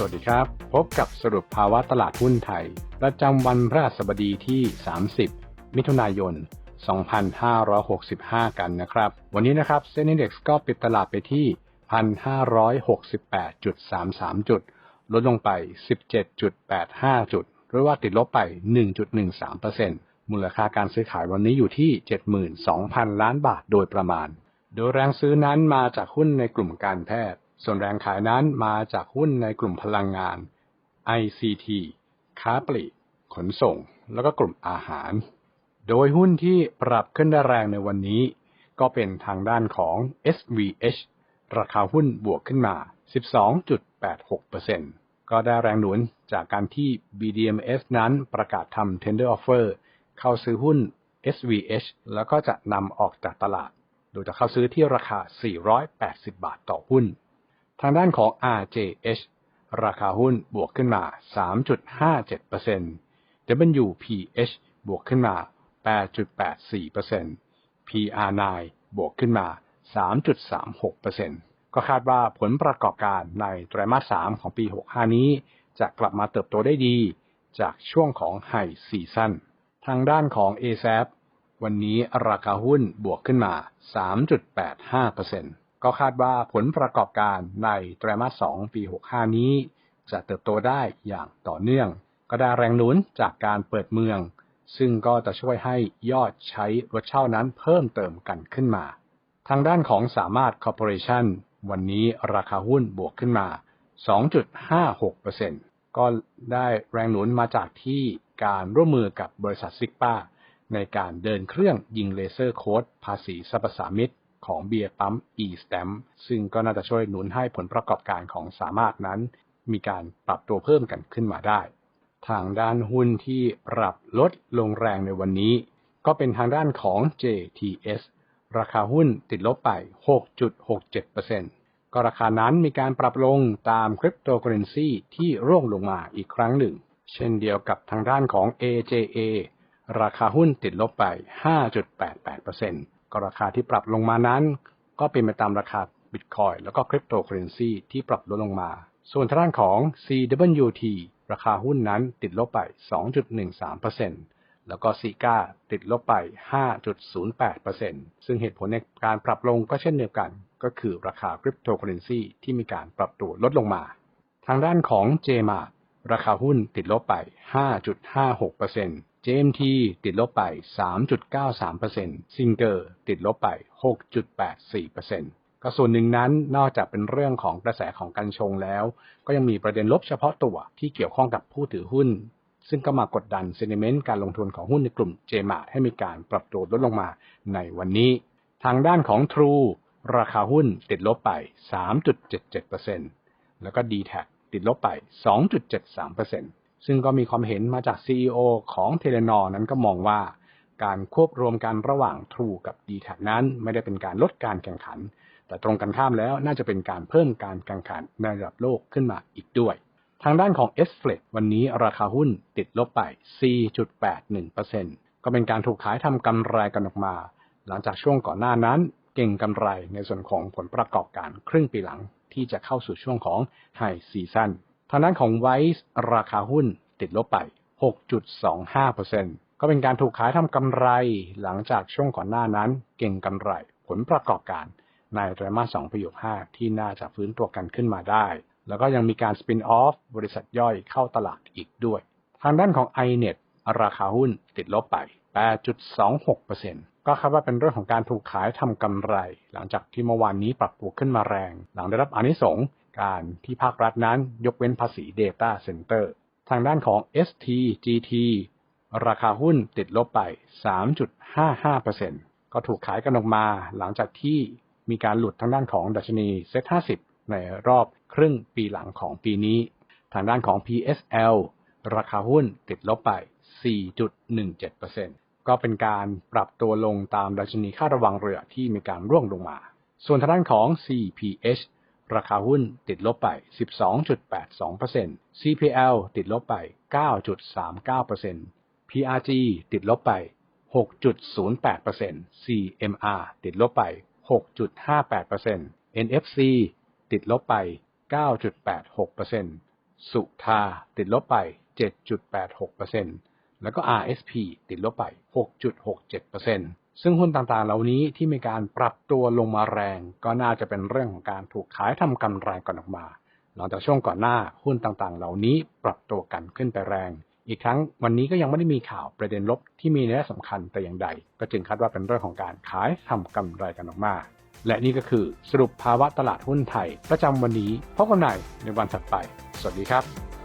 สวัสดีครับ พบกับสรุปภาวะตลาดหุ้นไทย ประจำวันพฤหัสบดีที่ 30 มิถุนายน 2565 กันนะครับ วันนี้นะครับเซ็นดี x ก็ปิดตลาดไปที่ 1,568.33 จุด ลดลงไป 17.85 จุด หรือว่าติดลบไป 1.13%มูลค่าการซื้อขายวันนี้อยู่ที่ 72,000 ล้านบาทโดยประมาณ โดยแรงซื้อนั้นมาจากหุ้นในกลุ่มการแพทย์ ส่วนแรงขายนั้นมาจากหุ้นในกลุ่มพลังงาน ICT ค้าปลีก ขนส่ง แล้วก็กลุ่มอาหาร โดยหุ้นที่ปรับขึ้นได้แรงในวันนี้ ก็เป็นทางด้านของ SVH ราคาหุ้นบวกขึ้นมา 12.86%ก็ได้แรงหนุนจากการที่ BDMs นั้นประกาศทำ tender offer เข้าซื้อหุ้น SVH แล้วก็จะนำออกจากตลาด โดยจะเข้าซื้อที่ราคา 480 บาทต่อหุ้น ทางด้านของ RJH ราคาหุ้นบวกขึ้นมา 3.57% WPH บวกขึ้นมา 8.84% PR9 บวกขึ้นมา 3.36%ก็คาดว่าผลประกอบการในไตรมาส 3 ของปี 65 นี้ จะกลับมาเติบโตได้ดี จากช่วงของไฮซีซั่นทางด้านของ ASAP วันนี้ราคาหุ้นบวกขึ้นมา 3.85% ก็คาดว่าผลประกอบการในไตรมาส 2 ปี 65 นี้ จะเติบโตได้อย่างต่อเนื่อง ก็ได้แรงหนุนจากการเปิดเมือง ซึ่งก็จะช่วยให้ยอดใช้รถเช่านั้นเพิ่มเติมกันขึ้นมา ทางด้านของสามารถคอร์ปอเรชั่นวันนี้ราคาหุ้นบวกขึ้นมา 2.56%ก็ได้แรงหนุนมาจากที่การร่วมมือกับบริษัทซิกป้าในการเดินเครื่องยิงเลเซอร์โค้ดภาษีสรรพสามิต ของเบียร์ปั๊ม e-stamp ซึ่งก็น่าจะช่วยหนุนให้ผลประกอบการของสามารถนั้น มีการปรับตัวเพิ่มกันขึ้นมาได้ ทางด้านหุ้นที่ปรับลดลงแรงในวันนี้ ก็เป็นทางด้านของ JTS ราคาหุ้นติดลบไป 6.67%ก็ราคานั้นมีการปรับลงตามคริปโตเคอเรนซีที่ร่วงลงมาอีกครั้งหนึ่ง เช่นเดียวกับทางด้านของ AJA ราคาหุ้นติดลบไป 5.88% ก็ราคาที่ปรับลงมานั้น ก็เป็นไปตามราคาบิตคอยแล้วก็คริปโตเคอเรนซีที่ปรับลดลงมา ส่วนทางด้านของ CWT ราคาหุ้นนั้นติดลบไป 2.13%แล้วก็ซีกาติดลบไป 5.08%ซึ่งเหตุผลในการปรับลงก็เช่นเดียวกัน ก็คือราคาคริปโตเคอเรนซีที่มีการปรับตัวลดลงมา ทางด้านของ JMA ราคาหุ้นติดลบไป 5.56% JMT ติดลบไป 3.93% Singer ติดลบไป 6.84%ก็ส่วนหนึ่งนั้นนอกจากเป็นเรื่องของกระแสของการชงแล้ว ก็ยังมีประเด็นลบเฉพาะตัวที่เกี่ยวข้องกับผู้ถือหุ้น ซึ่งก็มากดดันเซนิเมนต์การลงทุนของหุ้นในกลุ่ม j m a ให้มีการปรับตัวลดลงมาในวันนี้ ทางด้านของ True ราคาหุ้นติดลบไป 3.77%แล้วก็ d t แทติดลบไป 2.73% ซึ่งก็มีความเห็นมาจาก CEO ของเทเลนอนั้นก็มองว่าการควบรวมกันระหว่าง True กับ d t แทนั้น ไม่ได้เป็นการลดการแข่งขัน แต่ตรงกันข้ามแล้วน่าจะเป็นการเพิ่มการแข่งขันในระดับโลกขึ้นมาอีกด้วย ทางด้านของ s f l e x วันนี้ราคาหุ้นติดลบไป 4.81%ก็เป็นการถูกขายทำกำไรกันออกมา หลังจากช่วงก่อนหน้านั้นเก่งกำไรในส่วนของผลประกอบการครึ่งปีหลังที่จะเข้าสู่ช่วงของไฮซีซั่น ทางด้านของไวซ์ราคาหุ้นติดลบไป 6.25%ก็เป็นการถูกขายทำกำไรหลังจากช่วงก่อนหน้านั้นเก่งกำไรผลประกอบการในไตรมาส2ปี65ที่น่าจะฟื้นตัวกันขึ้นมาได้ แล้วก็ยังมีการสปินออฟบริษัทย่อยเข้าตลาดอีกด้วย ทางด้านของ iNet ราคาหุ้นติดลบไป 8.26%ก็คาดว่าเป็นเรื่องของการถูกขายทำกำไร หลังจากที่เมื่อวานนี้ปรับตัวขึ้นมาแรง หลังได้รับอนิสง การที่ภาครัฐนั้นยกเว้นภาษี Data Center ทางด้านของ STGT ราคาหุ้นติดลบไป 3.55%ก็ถูกขายกันออกมาหลังจากที่มีการหลุดทางด้านของดัชนีเซ็ต50 ในรอบครึ่งปีหลังของปีนี้ ทางด้านของ PSL ราคาหุ้นติดลบไป 4.17%ก็เป็นการปรับตัวลงตามดัชนีค่าระวังเรือที่มีการร่วงลงมา ส่วนทางด้านของ CPH ราคาหุ้นติดลบไป 12.82% CPL ติดลบไป 9.39% PRG ติดลบไป 6.08% CMR ติดลบไป 6.58% NFC ติดลบไป 9.86%สุธาติดลบไป 7.86%แล้วก็ RSP ติดลบไป 6.67% ซึ่งหุ้นต่างๆ เหล่านี้ที่มีการปรับตัวลงมาแรง ก็น่าจะเป็นเรื่องของการถูกขายทำกำไรก่อนออกมา หลังจากช่วงก่อนหน้าหุ้นต่างๆ เหล่านี้ปรับตัวกันขึ้นไปแรง อีกครั้งวันนี้ก็ยังไม่ได้มีข่าวประเด็นลบที่มีนัยสำคัญแต่อย่างใด ก็จึงคาดว่าเป็นเรื่องของการขายทำกำไรกันออกมา และนี่ก็คือสรุปภาวะตลาดหุ้นไทย ประจำวันนี้พบกันใหม่ในวันถัดไป สวัสดีครับ